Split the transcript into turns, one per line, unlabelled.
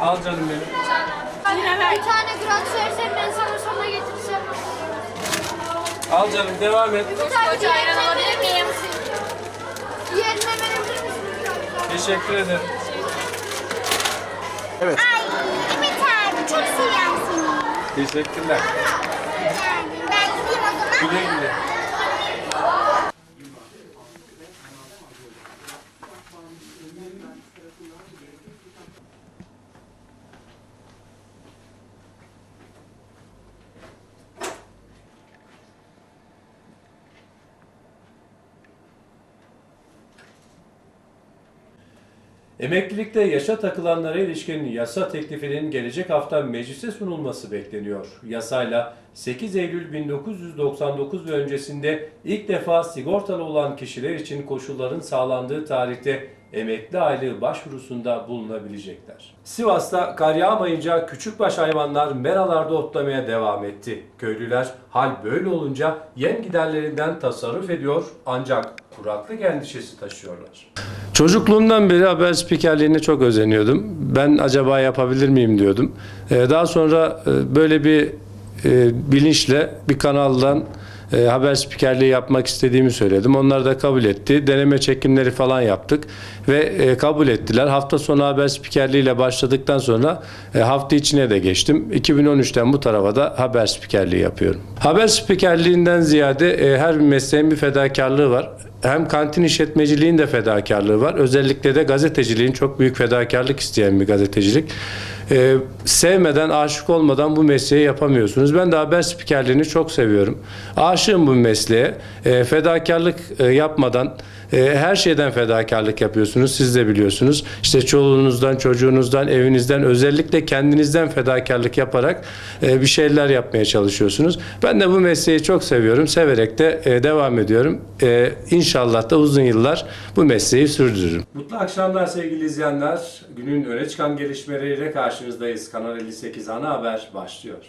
Al canım benim.
Bir tane grant versen ben sana sonra getirsem.
Al canım devam et.
Bir tane
Koca ayran alabilir miyim?
Diğerine verebilir misiniz?
Teşekkür ederim.
Evet.
Ay evet abi çok seviyorum seni.
Teşekkürler.
Ben gideyim o zaman.
Güle güle. Emeklilikte yaşa takılanlara ilişkin yasa teklifinin gelecek hafta meclise sunulması bekleniyor. Yasayla 8 Eylül 1999 ve öncesinde ilk defa sigortalı olan kişiler için koşulların sağlandığı tarihte emekli aylığı başvurusunda bulunabilecekler. Sivas'ta kar yağmayınca küçükbaş hayvanlar meralarda otlamaya devam etti. Köylüler hal böyle olunca yem giderlerinden tasarruf ediyor ancak kuraklık endişesi taşıyorlar. Çocukluğumdan beri haber spikerliğine çok özeniyordum. Ben acaba yapabilir miyim diyordum. Ee, Daha sonra e, böyle bir e, bilinçle bir kanaldan e, haber spikerliği yapmak istediğimi söyledim. Onlar da kabul etti. Deneme çekimleri falan yaptık ve kabul ettiler. Hafta sonu haber spikerliğiyle başladıktan sonra hafta içine de geçtim. 2013'ten bu tarafa da haber spikerliği yapıyorum. Haber spikerliğinden ziyade her bir mesleğin bir fedakarlığı var hem kantin işletmeciliğin de fedakarlığı var. Özellikle de gazeteciliğin çok büyük fedakarlık isteyen bir gazetecilik. Ee, sevmeden, aşık olmadan bu mesleği yapamıyorsunuz. Ben de haber spikerliğini çok seviyorum. Aşığım bu mesleğe. Ee, fedakarlık e, yapmadan, e, her şeyden fedakarlık yapıyorsunuz. Siz de biliyorsunuz. İşte çoluğunuzdan, çocuğunuzdan, evinizden, özellikle kendinizden fedakarlık yaparak e, bir şeyler yapmaya çalışıyorsunuz. Ben de bu mesleği çok seviyorum. Severek de e, devam ediyorum. E, İnşallah da uzun yıllar bu mesleği sürdürürüm. Mutlu akşamlar sevgili izleyenler. Günün öne çıkan gelişmeleriyle karşınızdayız. Kanal 58 ana haber başlıyor.